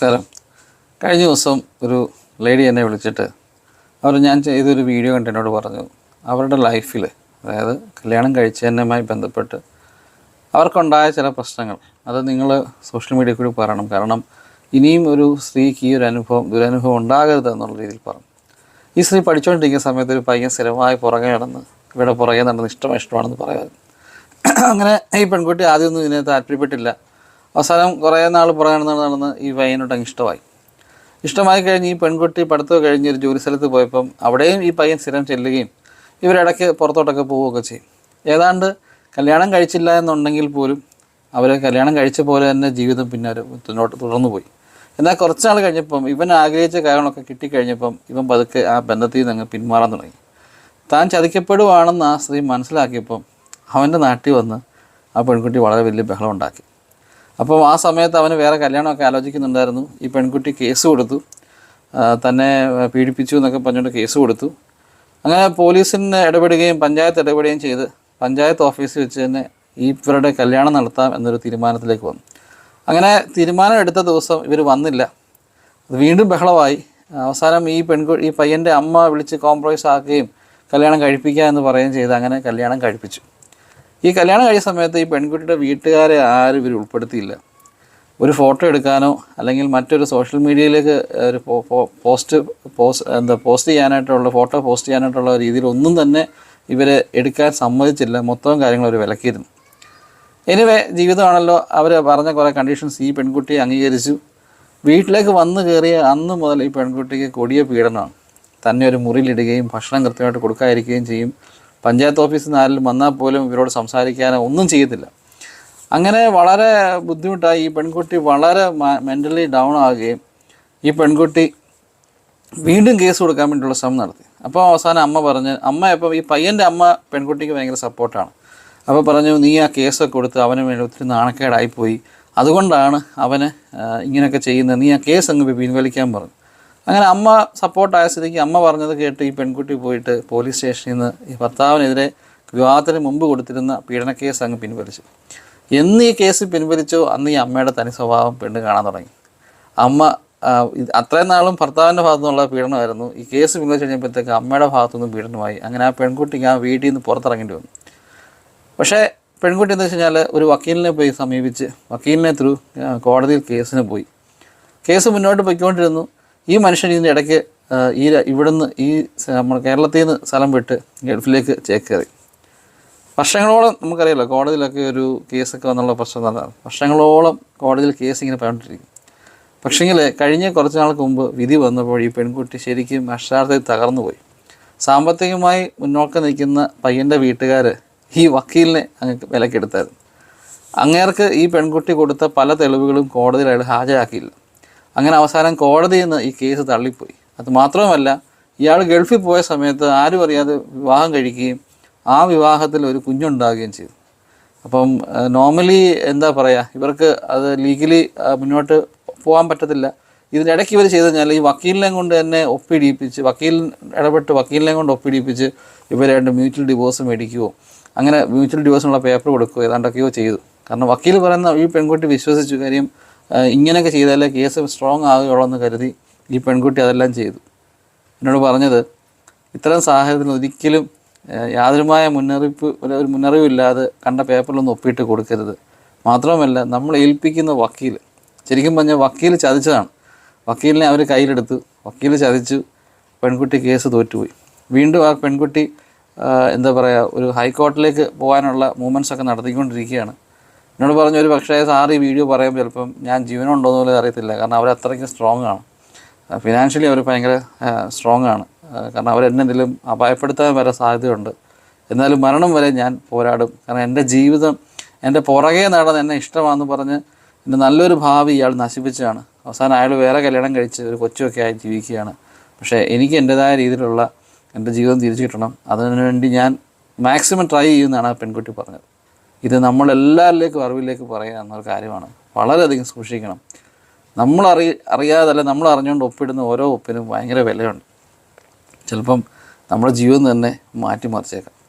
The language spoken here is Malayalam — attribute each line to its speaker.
Speaker 1: നമസ്കാരം. കഴിഞ്ഞ ദിവസം ഒരു ലേഡി എന്നെ വിളിച്ചിട്ട് അവർ ഞാൻ ചെയ്തൊരു വീഡിയോ കണ്ട് എന്നോട് പറഞ്ഞു. അവരുടെ ലൈഫിൽ അതായത് കല്യാണം കഴിച്ചതിനുമായി ബന്ധപ്പെട്ട് അവർക്കുണ്ടായ ചില പ്രശ്നങ്ങൾ. അത് നിങ്ങൾ സോഷ്യൽ മീഡിയ കൂടി പറയണം. കാരണം ഇനിയും ഒരു സ്ത്രീക്ക് ഈ ഒരു അനുഭവം ദുരനുഭവം ഉണ്ടാകരുത് എന്നുള്ള രീതിയിൽ പറഞ്ഞു. ഈ സ്ത്രീ പഠിച്ചുകൊണ്ടിരിക്കുന്ന സമയത്ത് ഒരു പയ്യൻ സ്ഥിരമായി പുറകെ നടന്ന് ഇവിടെ പുറകെ നടന്ന് ഇഷ്ടം ഇഷ്ടമാണെന്ന് പറയാറ് അങ്ങനെ ഈ പെൺകുട്ടി ആദ്യമൊന്നും ഇതിനെ താല്പര്യപ്പെട്ടില്ല. അവസാനം കുറേ നാൾ പുറകെ നടന്ന് ഈ പയ്യനോട് അങ്ങ് ഇഷ്ടമായി. ഇഷ്ടമായി കഴിഞ്ഞ് ഈ പെൺകുട്ടി പഠിത്തം കഴിഞ്ഞ് ഒരു ജോലി സ്ഥലത്ത് പോയപ്പം അവിടെയും ഈ പയ്യൻ സ്ഥിരം ചെല്ലുകയും ഇവരിടയ്ക്ക് പുറത്തോട്ടൊക്കെ പോവുകയൊക്കെ ചെയ്യും. ഏതാണ്ട് കല്യാണം കഴിച്ചില്ല എന്നുണ്ടെങ്കിൽ പോലും അവർ കല്യാണം കഴിച്ച പോലെ തന്നെ ജീവിതം പിന്നെ അവർ മുന്നോട്ട് തുടർന്നു പോയി. എന്നാൽ കുറച്ച് നാൾ കഴിഞ്ഞപ്പം ഇവൻ ആഗ്രഹിച്ച കാര്യങ്ങളൊക്കെ കിട്ടിക്കഴിഞ്ഞപ്പം ഇവൻ പതുക്കെ ആ ബന്ധത്തിൽ നിന്ന് അങ്ങ് പിന്മാറാൻ തുടങ്ങി. താൻ ചതിക്കപ്പെടുവാണെന്ന് ആ സ്ത്രീ മനസ്സിലാക്കിയപ്പം അവന്റെ നാട്ടിൽ വന്ന് ആ പെൺകുട്ടി വളരെ വലിയ ബഹളം ഉണ്ടാക്കി. അപ്പോൾ ആ സമയത്ത് അവന് വേറെ കല്യാണമൊക്കെ ആലോചിക്കുന്നുണ്ടായിരുന്നു. ഈ പെൺകുട്ടി കേസ് കൊടുത്തു. തന്നെ പീഡിപ്പിച്ചു എന്നൊക്കെ പറഞ്ഞുകൊണ്ട് കേസ് കൊടുത്തു. അങ്ങനെ പോലീസിന് ഇടപെടുകയും പഞ്ചായത്ത് ഇടപെടുകയും ചെയ്ത് പഞ്ചായത്ത് ഓഫീസിൽ വെച്ച് തന്നെ ഈ ഇവരുടെ കല്യാണം നടത്താം എന്നൊരു തീരുമാനത്തിലേക്ക് വന്നു. അങ്ങനെ തീരുമാനം എടുത്ത ദിവസം ഇവർ വന്നില്ല. അത് വീണ്ടും ബഹളമായി. അവസാനം ഈ പെൺകു ഈ പയ്യന്റെ അമ്മ വിളിച്ച് കോംപ്രമൈസ് ആക്കുകയും കല്യാണം കഴിപ്പിക്കുക എന്ന് പറയുകയും ചെയ്ത് അങ്ങനെ കല്യാണം കഴിപ്പിച്ചു. ഈ കല്യാണം കഴിച്ച സമയത്ത് ഈ പെൺകുട്ടിയുടെ വീട്ടുകാരെ ആരും ഇവർ ഉൾപ്പെടുത്തിയില്ല. ഒരു ഫോട്ടോ എടുക്കാനോ അല്ലെങ്കിൽ മറ്റൊരു സോഷ്യൽ മീഡിയയിലേക്ക് ഒരു പോസ്റ്റ് പോസ്റ്റ് എന്താ പോസ്റ്റ് ചെയ്യാനായിട്ടുള്ള ഫോട്ടോ പോസ്റ്റ് ചെയ്യാനായിട്ടുള്ള രീതിയിൽ ഒന്നും തന്നെ ഇവരെ എടുക്കാൻ സമ്മതിച്ചില്ല. മൊത്തം കാര്യങ്ങൾ അവർ വിലക്കിയിരുന്നു. എനിവേ ജീവിതമാണല്ലോ. അവർ പറഞ്ഞ കുറേ കണ്ടീഷൻസ് ഈ പെൺകുട്ടിയെ അംഗീകരിച്ചു. വീട്ടിലേക്ക് വന്നു കയറിയ അന്ന് മുതൽ ഈ പെൺകുട്ടിക്ക് കൊടിയ പീഡനമാണ്. തന്നെ ഒരു മുറിയിലിടുകയും ഭക്ഷണം കൃത്യമായിട്ട് കൊടുക്കാതിരിക്കുകയും ചെയ്യും. പഞ്ചായത്ത് ഓഫീസിൽ നിന്ന് ആരെങ്കിലും വന്നാൽ പോലും ഇവരോട് സംസാരിക്കാനോ ഒന്നും ചെയ്യത്തില്ല. അങ്ങനെ വളരെ ബുദ്ധിമുട്ടായി ഈ പെൺകുട്ടി വളരെ മെന്റലി ഡൗൺ ആവുകയും ഈ പെൺകുട്ടി വീണ്ടും കേസ് കൊടുക്കാൻ വേണ്ടിയുള്ള ശ്രമം നടത്തി. അപ്പോൾ അവസാനം അമ്മ പറഞ്ഞ് അമ്മ ഇപ്പം ഈ പയ്യന്റെ അമ്മ പെൺകുട്ടിക്ക് ഭയങ്കര സപ്പോർട്ടാണ്. അപ്പോൾ പറഞ്ഞു നീ ആ കേസൊക്കെ കൊടുത്ത് അവന് വേണ്ടി ഒത്തിരി നാണക്കേടായിപ്പോയി. അതുകൊണ്ടാണ് അവന് ഇങ്ങനെയൊക്കെ ചെയ്യുന്നത്. നീ ആ കേസ് അങ്ങ് പിൻവലിക്കാൻ പറഞ്ഞു. അങ്ങനെ അമ്മ സപ്പോർട്ടായ സ്ഥിതിക്ക് അമ്മ പറഞ്ഞത് കേട്ട് ഈ പെൺകുട്ടി പോയിട്ട് പോലീസ് സ്റ്റേഷനിൽ നിന്ന് ഈ ഭർത്താവിനെതിരെ വിവാഹത്തിന് മുമ്പ് കൊടുത്തിരുന്ന പീഡന കേസ് അങ്ങ് പിൻവലിച്ചു. എന്ന് ഈ കേസ് പിൻവലിച്ചോ അന്ന് ഈ അമ്മയുടെ തനി സ്വഭാവം പെണ്ണ് കാണാൻ തുടങ്ങി. അമ്മ അത്രയും നാളും ഭർത്താവിന്റെ ഭാഗത്തു നിന്നുള്ള പീഡനമായിരുന്നു. ഈ കേസ് പിൻവലിച്ച് കഴിഞ്ഞപ്പോഴത്തേക്ക് അമ്മയുടെ ഭാഗത്തു നിന്നും പീഡനമായി. അങ്ങനെ ആ പെൺകുട്ടിക്ക് ആ വീട്ടിൽ നിന്ന് പുറത്തിറങ്ങേണ്ടി വന്നു. പക്ഷേ പെൺകുട്ടി എന്ന് വെച്ച് കഴിഞ്ഞാൽ ഒരു വക്കീലിനെ പോയി സമീപിച്ച് വക്കീലിനെ ത്രൂ കോടതിയിൽ കേസിന് പോയി. കേസ് മുന്നോട്ട് പോയിക്കൊണ്ടിരുന്നു. ഈ മനുഷ്യൻ ഇതിന്റെ ഇടയ്ക്ക് ഈ ഇവിടുന്ന് ഈ നമ്മുടെ കേരളത്തിൽ നിന്ന് സ്ഥലം വിട്ട് ഗൾഫിലേക്ക് ചേക്കേറി. വർഷങ്ങളോളം നമുക്കറിയാലോ കോടതിയിലൊക്കെ ഒരു കേസൊക്കെ വന്നുള്ള പ്രശ്നം നല്ലതാണ് വർഷങ്ങളോളം കോടതിയിൽ കേസ് ഇങ്ങനെ പറഞ്ഞിട്ടിരിക്കും പക്ഷേങ്കിൽ കഴിഞ്ഞ കുറച്ച് നാൾക്ക് മുമ്പ് വിധി വന്നപ്പോൾ ഈ പെൺകുട്ടി ശരിക്കും അക്ഷരാർത്ഥത്തിൽ തകർന്നു പോയി സാമ്പത്തികമായി മുന്നോക്കം നിൽക്കുന്ന പയ്യന്റെ വീട്ടുകാർ ഈ വക്കീലിനെ അങ്ങ് വിലക്കെടുത്തായിരുന്നു. അങ്ങേർക്ക് ഈ പെൺകുട്ടി കൊടുത്ത പല തെളിവുകളും കോടതിയിൽ അയാൾ ഹാജരാക്കിയില്ല. അങ്ങനെ അവസാനം കോടതിയിൽ നിന്ന് ഈ കേസ് തള്ളിപ്പോയി. അത് മാത്രമല്ല ഇയാൾ ഗൾഫിൽ പോയ സമയത്ത് ആരും അറിയാതെ വിവാഹം കഴിക്കുകയും ആ വിവാഹത്തിൽ ഒരു കുഞ്ഞുണ്ടാകുകയും ചെയ്തു. അപ്പം നോർമലി എന്താ പറയുക ഇവർക്ക് അത് ലീഗലി മുന്നോട്ട് പോകാൻ പറ്റത്തില്ല. ഇതിനിടയ്ക്ക് ഇവർ ചെയ്ത് കഴിഞ്ഞാൽ ഈ വക്കീലിനെ കൊണ്ട് തന്നെ ഒപ്പിടിയിപ്പിച്ച് വക്കീൽ ഇടപെട്ട് വക്കീലിനെ കൊണ്ട് ഒപ്പിടിയിപ്പിച്ച് ഇവർ രണ്ട് മ്യൂച്വൽ ഡിവോഴ്സ് മേടിക്കുകയോ അങ്ങനെ മ്യൂച്വൽ ഡിവോഴ്സിനുള്ള പേപ്പർ കൊടുക്കുകയോ ഏതാണ്ടൊക്കെയോ ചെയ്തു. കാരണം വക്കീൽ പറയുന്ന ഈ പെൺകുട്ടി വിശ്വസിച്ചു കാര്യം ഇങ്ങനെയൊക്കെ ചെയ്താലേ കേസ് സ്ട്രോങ് ആകുകയുള്ളൂ എന്ന് കരുതി ഈ പെൺകുട്ടി അതെല്ലാം ചെയ്തു. എന്നോട് പറഞ്ഞത് ഇത്തരം സാഹചര്യത്തിൽ ഒരിക്കലും യാതൊരുമായ മുന്നറിയിപ്പ് ഒരു മുന്നറിയിപ്പില്ലാതെ കണ്ട പേപ്പറിലൊന്നും ഒപ്പിയിട്ട് കൊടുക്കരുത്. മാത്രമല്ല നമ്മൾ ഏൽപ്പിക്കുന്ന വക്കീൽ ശരിക്കും പറഞ്ഞാൽ വക്കീൽ ചതിച്ചതാണ്. വക്കീലിനെ അവർ കയ്യിലെടുത്തു. വക്കീൽ ചതിച്ചു പെൺകുട്ടി കേസ് തോറ്റുപോയി. വീണ്ടും ആ പെൺകുട്ടി എന്താ പറയുക ഒരു ഹൈക്കോർട്ടിലേക്ക് പോകാനുള്ള മൂവ്മെന്റ്സ് ഒക്കെ നടത്തിക്കൊണ്ടിരിക്കുകയാണ്. എന്നോട് പറഞ്ഞ ഒരു പക്ഷേ സാർ ഈ വീഡിയോ പറയുമ്പോൾ ചിലപ്പം ഞാൻ ജീവനുണ്ടോ എന്ന് പോലും അറിയത്തില്ല. കാരണം അവർ അത്രയ്ക്ക് സ്ട്രോങ് ആണ്. ഫിനാൻഷ്യലി അവർ ഭയങ്കര സ്ട്രോങ് ആണ്. കാരണം അവരെന്നെന്തെങ്കിലും അപായപ്പെടുത്താൻ വരെ സാധ്യതയുണ്ട്. എന്നാലും മരണം വരെ ഞാൻ പോരാടും. കാരണം എന്റെ ജീവിതം എന്റെ പുറകെ നടന്ന് എന്നെ ഇഷ്ടമാണെന്ന് പറഞ്ഞ് എന്റെ നല്ലൊരു ഭാവി ഇയാൾ നശിപ്പിച്ചാണ് അവസാനം അയാൾ വേറെ കല്യാണം കഴിച്ച് ഒരു കൊച്ചുമൊക്കെ ആയി ജീവിക്കുകയാണ്. പക്ഷേ എനിക്ക് എന്റെതായ രീതിയിലുള്ള എന്റെ ജീവിതം തിരിച്ചു കിട്ടണം അതിനുവേണ്ടി ഞാൻ മാക്സിമം ട്രൈ ചെയ്യുമെന്നാണ് ആ പെൺകുട്ടി പറഞ്ഞത്. ഇത് നമ്മളെല്ലാവരിലേക്കും അറിവിലേക്ക് പറയുക എന്നൊരു കാര്യമാണ്. വളരെയധികം സൂക്ഷിക്കണം. നമ്മൾ അറി അറിയാതല്ല നമ്മൾ അറിഞ്ഞുകൊണ്ട് ഒപ്പിടുന്ന ഓരോ ഒപ്പിനും ഭയങ്കര വിലയുണ്ട്. ചിലപ്പം നമ്മുടെ ജീവിതം തന്നെ മാറ്റിമറിച്ചേക്കാം.